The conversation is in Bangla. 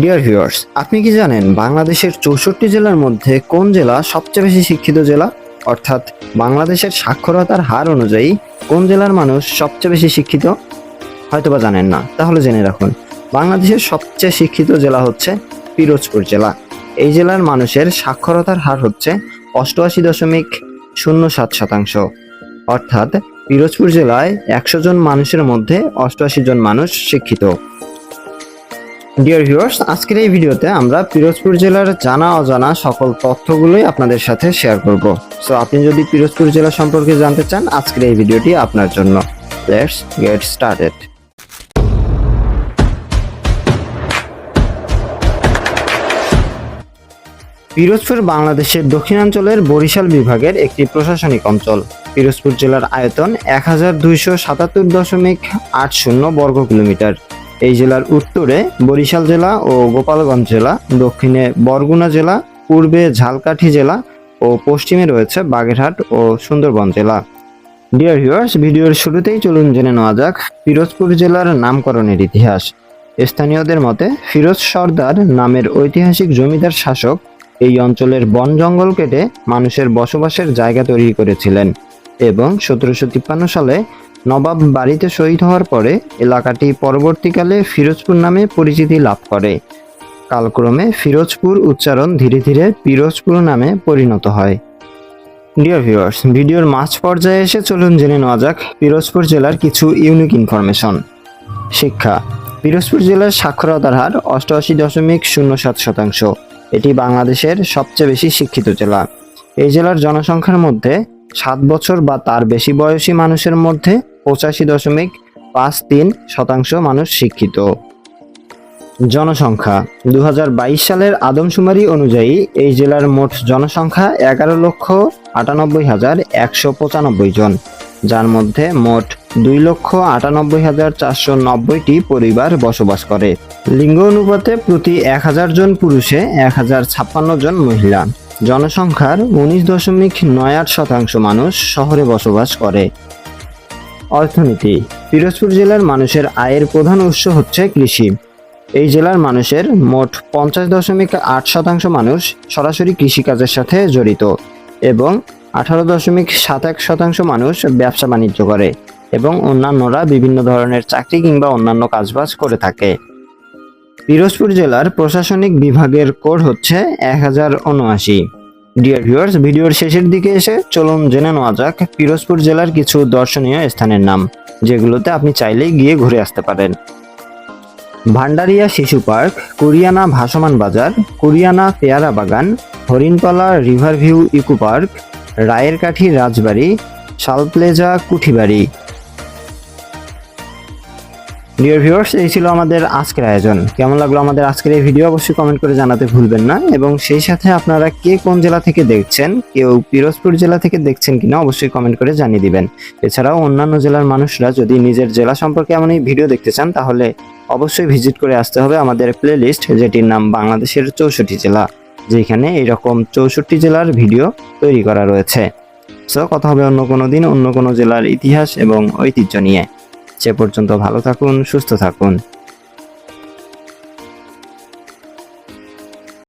ডিয়ার ভিউয়ার্স আপনি কি জানেন বাংলাদেশের চৌষট্টি জেলার মধ্যে কোন জেলা সবচেয়ে বেশি শিক্ষিত জেলা? অর্থাৎ বাংলাদেশের সাক্ষরতার হার অনুযায়ী কোন জেলার মানুষ সবচেয়ে বেশি শিক্ষিত? হয়তোবা জানেন না, তাহলে জেনে রাখুন। বাংলাদেশের সবচেয়ে শিক্ষিত জেলা হচ্ছে পিরোজপুর জেলা। এই জেলার মানুষের সাক্ষরতার হার হচ্ছে অষ্টআশি দশমিক শূন্য সাত শতাংশ। অর্থাৎ পিরোজপুর জেলায় একশো জন মানুষের মধ্যে অষ্টআশি জন মানুষ শিক্ষিত। ডিয়ার ভিউয়ার্স আজকের এই ভিডিওতে আমরা পিরোজপুর জেলার জানা অজানা সকল তথ্যগুলোই আপনাদের সাথে শেয়ার করব। সো আপনি যদি পিরোজপুর জেলা সম্পর্কে জানতে চান, আজকের এই ভিডিওটি আপনার জন্য। লেটস গেট স্টার্টেড পিরোজপুর বাংলাদেশের দক্ষিণাঞ্চলের বরিশাল বিভাগের একটি প্রশাসনিক অঞ্চল। পিরোজপুর জেলার আয়তন এক হাজার দুইশো সাতাত্তর দশমিক আট শূন্য বর্গ কিলোমিটার। এই জেলার উত্তরে বরিশাল জেলা ও গোপালগঞ্জ জেলা, দক্ষিণে বরগুনা জেলা, পূর্বে ঝালকাঠি জেলা ও পশ্চিমে রয়েছে বাগেরহাট ও সুন্দরবন জেলা। ডিয়ার ভিউয়ার্স ভিডিওর শুরুতেই চলুন জেনে নেওয়া যাক ফিরোজপুর জেলার নামকরণের ইতিহাস। স্থানীয়দের মতে, ফিরোজ সর্দার নামের ঐতিহাসিক জমিদার শাসক এই অঞ্চলের বন জঙ্গল কেটে মানুষের বসবাসের জায়গা তৈরি করেছিলেন। এবং সতেরোশো তিপ্পান্ন সালে নবাব বাড়িতে শহীদ হওয়ার পরে এলাকাটি পরবর্তীকালে ফিরোজপুর নামে পরিচিতি লাভ করে। কালক্রমে ফিরোজপুর উচ্চারণ ধীরে ধীরে পিরোজপুর নামে পরিণত হয়। ডিয়ার ভিউয়ার্স ভিডিওর মাঝ পর্যায়ে এসে চলুন জেনে নেওয়া যাক পিরোজপুর জেলার কিছু ইউনিক ইনফরমেশন শিক্ষা, পিরোজপুর জেলার সাক্ষরতার হার অষ্টআশি দশমিক শূন্য সাত শতাংশ। এটি বাংলাদেশের সবচেয়ে বেশি শিক্ষিত জেলা। এই জেলার জনসংখ্যার মধ্যে সাত বছর বা তার বেশি বয়সী মানুষের মধ্যে পঁচাশি দশমিক পাঁচ তিন শতাংশ মানুষ শিক্ষিত। জনসংখ্যা। দু হাজার বাইশ সালের আদমশুমারি অনুযায়ী এই জেলার মোট জনসংখ্যা এগারো লক্ষ আটানব্বই হাজার একশো পঁচানব্বই জন, যার মধ্যে মোট দুই লক্ষ আটানব্বই হাজার চারশো নব্বইটি পরিবার বসবাস করে। লিঙ্গ অনুপাতে প্রতি এক হাজার জন পুরুষে এক হাজার ছাপ্পান্ন জন মহিলা। জনসংখ্যার উনিশ দশমিক নয় আট শতাংশ মানুষ শহরে বসবাস করে। অর্থনীতি, পিরোজপুর জেলার মানুষের আয়ের প্রধান উৎস হচ্ছে কৃষি। এই জেলার মানুষের মোট পঞ্চাশ দশমিক আট শতাংশ মানুষ সরাসরি কৃষিকাজের সাথে জড়িত এবং আঠারো দশমিক সাত এক শতাংশ মানুষ ব্যবসা বাণিজ্য করে এবং অন্যান্যরা বিভিন্ন ধরনের চাকরি কিংবা অন্যান্য কাজবাজ করে থাকে। পিরোজপুর জেলার প্রশাসনিক বিভাগের কোড হচ্ছে এক হাজার উনআশি ডিয়ার ভিউয়ার্স ভিডিওর শেষের দিকে এসে চলুন জেনে নেওয়া যাক পিরোজপুর জেলার কিছু দর্শনীয় স্থানের নাম, যেগুলোতে আপনি চাইলেই গিয়ে ঘুরে আসতে পারেন। ভান্ডারিয়া শিশু পার্ক, কুরিয়ানা ভাসমান বাজার, Kuriana Peyara Bagan Harinpala river view eco park Rayer Kathi Rajbari, শালপ্লেজা কুঠিবাড়ি। Dear viewers এই ছিল আমাদের আজকের আয়োজন। কেমন লাগল আমাদের আজকের এই ভিডিও অবশ্যই কমেন্ট করে জানাতে ভুলবেন না। এবং সেই সাথে আপনারা কে কোন জেলা থেকে দেখছেন, কেউ পিরোজপুর জেলা থেকে দেখছেন কিনা, অবশ্যই কমেন্ট করে জানিয়ে দিবেন। এছাড়াও অন্যান্য জেলার মানুষরা যদি নিজের জেলা সম্পর্কে এমনই ভিডিও দেখতে চান, তাহলে অবশ্যই ভিজিট করে আসতে হবে আমাদের প্লে লিস্ট যেটির নাম বাংলাদেশের চৌষট্টি জেলা, যেখানে এইরকম চৌষট্টি জেলার ভিডিও তৈরি করা রয়েছে। সো কথা হবে অন্য কোনো দিন, অন্য কোনো জেলার ইতিহাস এবং ঐতিহ্য নিয়ে। সে পর্যন্ত ভালো থাকুন সুস্থ থাকুন।